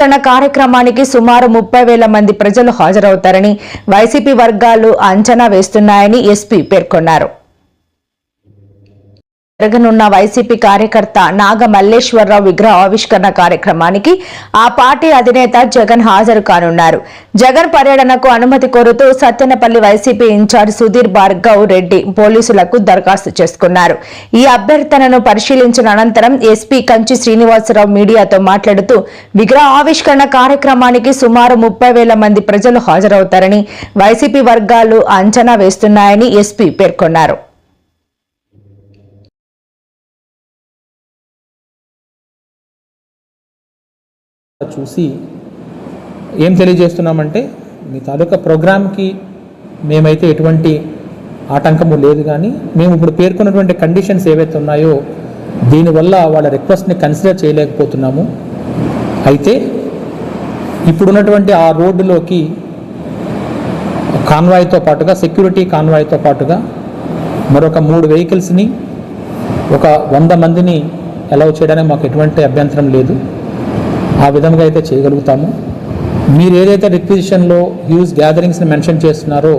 తన కార్యక్రమానికి సుమారు ముప్పై వేల మంది ప్రజలు హాజరవుతారని వైసీపీ వర్గాలు అంచనా వేస్తున్నాయని ఎస్పీ పేర్కొన్నారు. జరగనున్న వైసీపీ కార్యకర్త నాగ మల్లేశ్వరరావు విగ్రహ ఆవిష్కరణ కార్యక్రమానికి ఆ పార్టీ అధినేత జగన్ హాజరు కానున్నారు. జగన్ పర్యటనకు అనుమతి కోరుతూ Sattenapalli YCP in charge Sudheer Bhargav Reddy పోలీసులకు దరఖాస్తు చేసుకున్నారు. ఈ అభ్యర్థనను పరిశీలించిన అనంతరం ఎస్పీ కంచి శ్రీనివాసరావు మీడియాతో మాట్లాడుతూ విగ్రహ ఆవిష్కరణ కార్యక్రమానికి సుమారు ముప్పై వేల మంది ప్రజలు హాజరవుతారని వైసీపీ వర్గాలు అంచనా వేస్తున్నాయని ఎస్పీ పేర్కొన్నారు. చూసి ఏం తెలియజేస్తున్నామంటే మీ తాలూకా ప్రోగ్రామ్కి మేమైతే ఎటువంటి ఆటంకము లేదు కానీ మేము ఇప్పుడు పేర్కొన్నటువంటి కండిషన్స్ ఏవైతే ఉన్నాయో దీనివల్ల వాళ్ళ రిక్వెస్ట్ని కన్సిడర్ చేయలేకపోతున్నాము. అయితే ఇప్పుడున్నటువంటి ఆ రోడ్డులోకి కాన్వాయ్తో పాటుగా సెక్యూరిటీ కాన్వాయ్తో పాటుగా మరొక మూడు వెహికల్స్ని ఒక వంద మందిని అలౌ చేయడానికి మాకు ఎటువంటి అభ్యంతరం లేదు. ఆ విధంగా అయితే చేయగలుగుతాము. మీరు ఏదైతే రిక్విజిషన్లో హ్యూజ్ గ్యాదరింగ్స్ని మెన్షన్ చేస్తున్నారో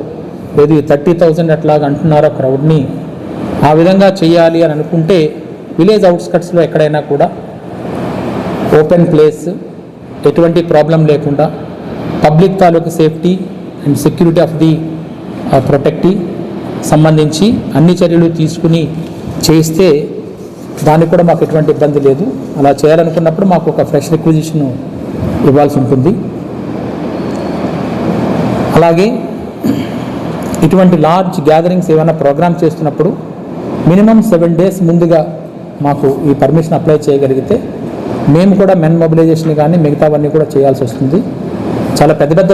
లేదు థర్టీ థౌజండ్ అట్లాగా అంటున్నారో క్రౌడ్ని ఆ విధంగా చేయాలి అని అనుకుంటే విలేజ్ అవుట్స్కట్స్లో ఎక్కడైనా కూడా ఓపెన్ ప్లేస్ ఎటువంటి ప్రాబ్లం లేకుండా పబ్లిక్ తాలూకు safety and security of the protection సంబంధించి అన్ని చర్యలు తీసుకుని చేస్తే దానికి కూడా మాకు ఎటువంటి ఇబ్బంది లేదు. అలా చేయాలనుకున్నప్పుడు మాకు ఒక ఫ్రెష్ రిక్విజిషన్ ఇవ్వాల్సి ఉంటుంది. అలాగే ఇటువంటి లార్జ్ గ్యాదరింగ్స్ ఏమైనా ప్రోగ్రామ్ చేస్తున్నప్పుడు మినిమం సెవెన్ డేస్ ముందుగా మాకు ఈ పర్మిషన్ అప్లై చేయగలిగితే మేము కూడా మెన్ మొబిలైజేషన్ కానీ మిగతావన్నీ కూడా చేయాల్సి వస్తుంది. చాలా పెద్ద పెద్ద